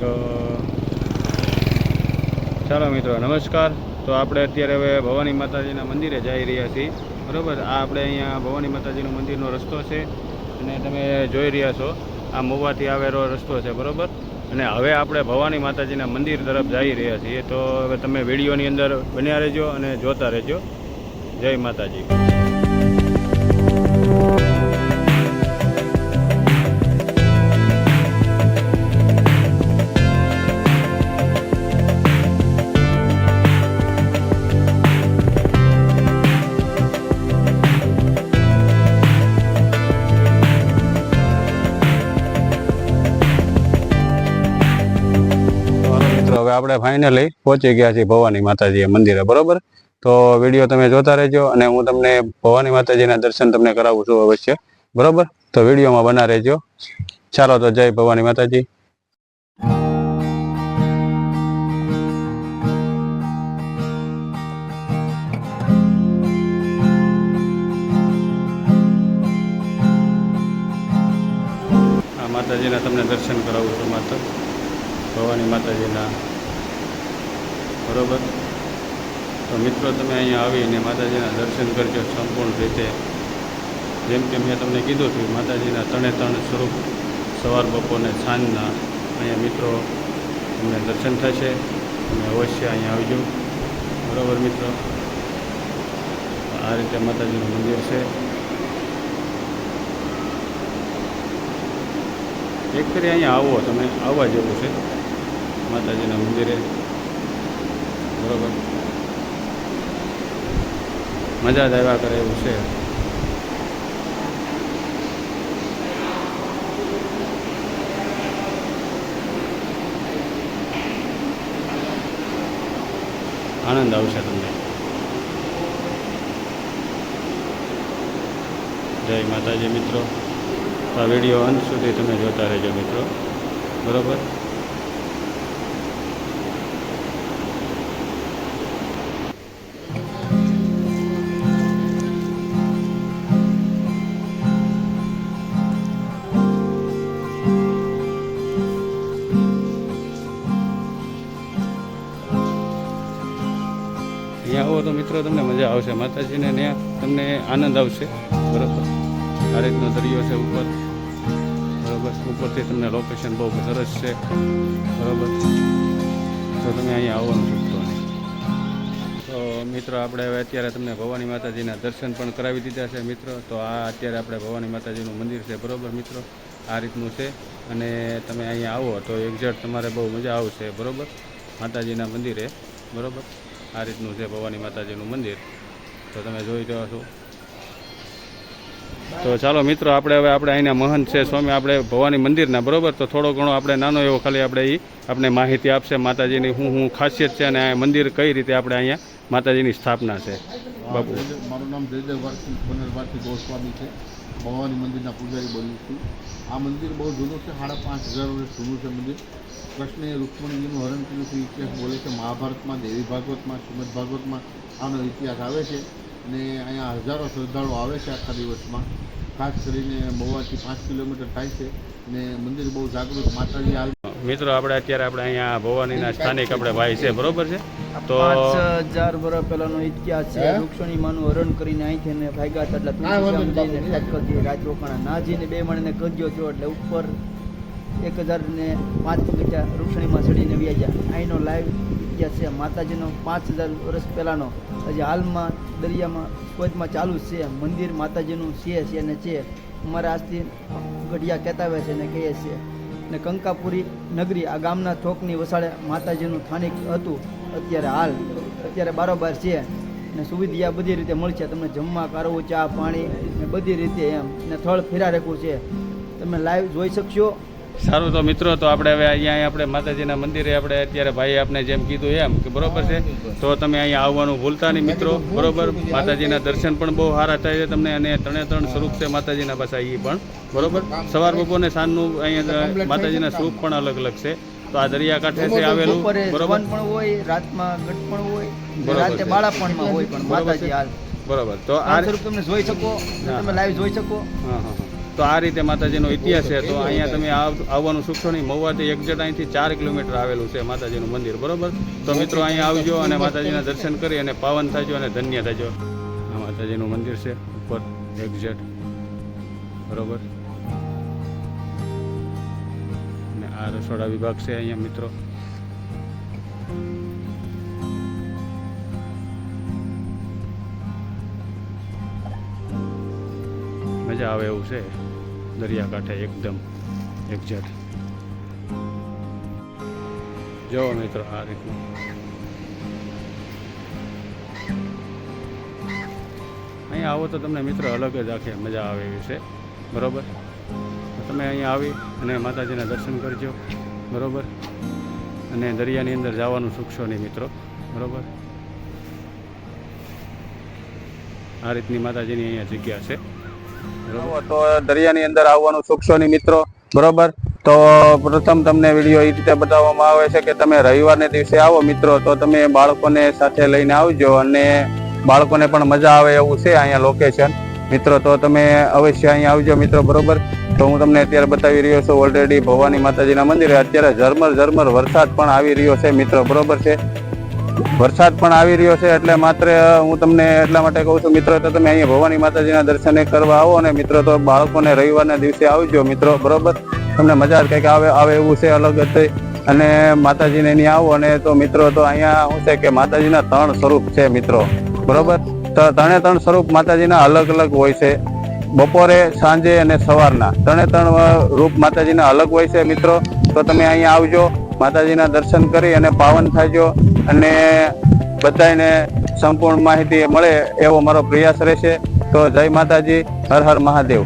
તો ચાલો મિત્રો, નમસ્કાર. તો આપણે અત્યારે હવે ભવાની માતાજીના મંદિરે જઈ રહ્યા છીએ. બરાબર? આ આપણે અહીંયા ભવાની માતાજીનું મંદિરનો રસ્તો છે અને તમે જોઈ રહ્યા છો, આ મોવાથી આવેલો રસ્તો છે, બરાબર? અને હવે આપણે ભવાની માતાજીના મંદિર તરફ જઈ રહ્યા છીએ. તો હવે તમે વિડીયોની અંદર બન્યા રહેજો અને જોતા રહેજો. જય માતાજી. આપણે ફાઇનલી પહોંચી ગયા છીએ ભવાની માતાજી મંદિરે, બરોબર? તો વીડિયો તમે જોતા રહેજો અને હું તમને ભવાની માતાજીના દર્શન તમને કરાવું છું અવશ્ય, બરોબર? તો વિડીયોમાં બના રહેજો. ચાલો તો જય ભવાની માતાજી. માતાજીના તમને દર્શન કરાવું છું માતા, ભવાની માતાજીના. બરોબર? તો મિત્રો, તમે અહીંયા આવીને માતાજીના દર્શન કરજો સંપૂર્ણ રીતે. જેમ કે મેં તમને કીધું હતું, માતાજીના ત્રણે ત્રણ સ્વરૂપ સવાર બપોરને સાંજના અહીંયા મિત્રો તમને દર્શન થશે. તમે અવશ્ય અહીંયા આવજો. બરોબર મિત્રો? આ રીતે માતાજીનું મંદિર છે. એક ફરી અહીંયા આવો, તમે આવવા જેવું છે માતાજીના મંદિરે. બરોબર. મજા જ આવ્યા કરે એવું છે. આનંદ આવશે તમને. જય માતાજી મિત્રો. આ વીડિયો અંત સુધી તમે જોતા રહેજો મિત્રો. બરોબર? આવો તો મિત્રો તમને મજા આવશે. માતાજીને ત્યાં તમને આનંદ આવશે. બરોબર? આ રીતનો દરિયો છે ઉપર. બરોબર? ઉપરથી તમને લોકેશન બહુ સરસ છે. બરોબર? તો તમે અહીંયા આવવાનું નહીં તો મિત્રો, આપણે હવે અત્યારે તમને ભવાની માતાજીના દર્શન પણ કરાવી દીધા છે મિત્રો. તો આ અત્યારે આપણે ભવાની માતાજીનું મંદિર છે. બરોબર મિત્રો? આ રીતનું છે. અને તમે અહીંયા આવો તો એક્ઝેક્ટ તમારે બહુ મજા આવશે. બરોબર? માતાજીના મંદિરે. બરોબર? આ રીતનું છે ભવાની માતાજીનું મંદિર. તો તમે જોઈ રહ્યા છો. તો ચાલો મિત્રો આપણે હવે આપણે અહીંના મહંત છે. સ્વામી આપણે ભવાની મંદિરના બરાબર? તો થોડો ઘણો આપણે નાનો એવો ખાલી આપણે એ આપણે માહિતી આપશે માતાજીની શું શું ખાસિયત છે અને આ મંદિર કઈ રીતે આપણે અહીંયા માતાજીની સ્થાપના છે. બાપુ. મારું નામ જયદેવ ભારતી ગોસ્વામી છે. ભવાની મંદિરના પૂજારી બન્યું છું. આ મંદિર બહુ જૂનું છે સાડા પાંચ હજાર વર્ષ જૂનું છે મંદિર. કૃષ્ણએ રૂક્ષ્મણીજીનું હરણ કર્યું છે ઇતિહાસ બોલે છે મહાભારતમાં દેવી ભાગવતમાં શ્રીમદ ભાગવતમાં આનો ઇતિહાસ આવે છે અને અહીંયા હજારો શ્રદ્ધાળુઓ આવે છે આખા દિવસમાં. ખાસ કરીને મહુવાથી પાંચ કિલોમીટર થાય છે અને મંદિર બહુ જાગૃત. માતાજી હાલ મિત્રો આપણે અત્યારે આપણે અહીંયા ભવાનીના સ્થાનિક આપણે ભાઈ છે બરોબર છે? તો હજાર વર્ષ પહેલાનો ઇતિહાસ છે. રૂક્ષણી વૃક્ષોની માનું હરણ કરીને અહીંથી એને ભાગ્યા એટલે ના, વાંધો તુલસીધામ જઈને રોકાણા. બે મણીને કદયો થયો એટલે ઉપર એક હજાર ને પાંચ બગીચા રૂક્ષણીમાં ચડીને વ્યાજ્યા અહીંનો લાઈવ ઇતિહાસ છે, માતાજીનો પાંચ હજાર વર્ષ પહેલાંનો. હજી હાલમાં દરિયામાં કોચમાં ચાલુ જ છે. મંદિર માતાજીનું છે છે અને છે. અમારા આજથી ગઢિયા કહેતા હોય છે ને કહીએ છીએ. ને કંકાપુરી નગરી, આ ગામના ચોકની વસાડે માતાજીનું સ્થાનિક હતું. અત્યારે હાલ, અત્યારે બારોબાર છે. ને સુવિધા બધી રીતે મળશે તમને જમવા, કરવું, ચા, પાણી ને બધી રીતે એમ. ને થળ ફેરા રાખવું છે. તમે લાઈવ જોઈ શકશો. સારું તો મિત્રો તો આપણે હવે અહીંયા આપણે માતાજીના મંદિરે આપણે અત્યારે ભાઈ આપણે જેમ કીધું એમ કે બરોબર છે. તો તમે અહીંયા આવવાનું ભૂલતા નહીં મિત્રો બરોબર? માતાજીના દર્શન પણ બહુ સારા થાય છે તમને અને ત્રણે ત્રણ સ્વરૂપ છે માતાજીના પાસે એ પણ બરોબર? સવાર બપોરને સાંજનું અહીંયા માતાજીના સ્વરૂપ પણ અલગ અલગ છે. તો આ દરિયાકાંઠે છે આવેલું બરોબર? પણ હોય રાતમાં ગટ પણ હોય રાતે. બાળાપણમાં હોય પણ માતાજી હાલ. બરોબર. તો આ સ્વરૂપ તમે જોઈ શકો તમે લાઈવ જોઈ શકો. હા હા. તો આ રીતે માતાજીનો ઇતિહાસ છે. તો અહીંયા તમે આવ- આવવાનું ચૂકશો નહીં. મહુવાથી એક્ઝેક્ટ અહીંથી ચાર કિલોમીટર આવેલું છે માતાજીનું મંદિર, બરોબર? તો મિત્રો અહીંયા આવજો અને માતાજીના દર્શન કરી અને પાવન થાજો અને ધન્ય થાજો. આ માતાજીનું મંદિર છે, ઉપર એક્ઝેટ. બરોબર? અને આ રસોડા વિભાગ છે અહીંયા, મિત્રો. મજા આવે એવું છે. દરિયાકાંઠે એકદમ એક્ઝેટ જો મિત્રો આ રીતનું. અહીંયા આવો તો તમને મિત્ર અલગ જ આખે મજા આવે એવી છે. બરાબર? તમે અહીંયા આવી અને માતાજીના દર્શન કરજો. બરોબર? અને દરિયાની અંદર જવાનું ચૂકશો નહીં મિત્રો. બરાબર? આ રીતની માતાજીની અહીંયા જગ્યા છે. તો દરિયાની અંદર આવવાનું નહીં મિત્રો, બરોબર? તો પ્રથમ તમને વીડિયો એ રીતે બતાવવામાં આવે છે કે તમે રવિવારને દિવસે આવો મિત્રો, તો તમે બાળકોને સાથે લઈને આવજો અને બાળકોને પણ મજા આવે એવું છે અહીંયા લોકેશન મિત્રો, તો તમે અવશ્ય અહીંયા આવજો મિત્રો, બરોબર? તો હું તમને અત્યારે બતાવી રહ્યો છું ઓલરેડી ભવાની માતાજીના મંદિરે અત્યારે ઝરમર ઝરમર વરસાદ પણ આવી રહ્યો છે મિત્રો, બરોબર છે? વરસાદ પણ આવી રહ્યો છે એટલે માત્ર હું તમને એટલા માટે કહું છું, મિત્રો, તો તમે અહીંયા ભવાની માતાજીના દર્શને કરવા આવો અને મિત્રો, તો બાળકોને રવિવારના દિવસે આવજો, મિત્રો, બરોબર? તમને મજા કંઈક આવે આવે એવું છે અલગ જ. અને માતાજીને ત્યાં આવો અને તો મિત્રો, તો અહીંયા શું છે કે માતાજીના ત્રણ સ્વરૂપ છે, મિત્રો, બરોબર? તો ત્રણે ત્રણ સ્વરૂપ માતાજીના અલગ અલગ હોય છે. બપોરે, સાંજે અને સવારના. ત્રણે ત્રણ રૂપ માતાજીના અલગ હોય છે, મિત્રો, તો તમે અહીંયા આવજો. માતાજીના દર્શન કરી અને પાવન થાજો અને બધાને સંપૂર્ણ માહિતી મળે એવો મારો પ્રયાસ રહેશે. તો જય માતાજી, હર હર મહાદેવ.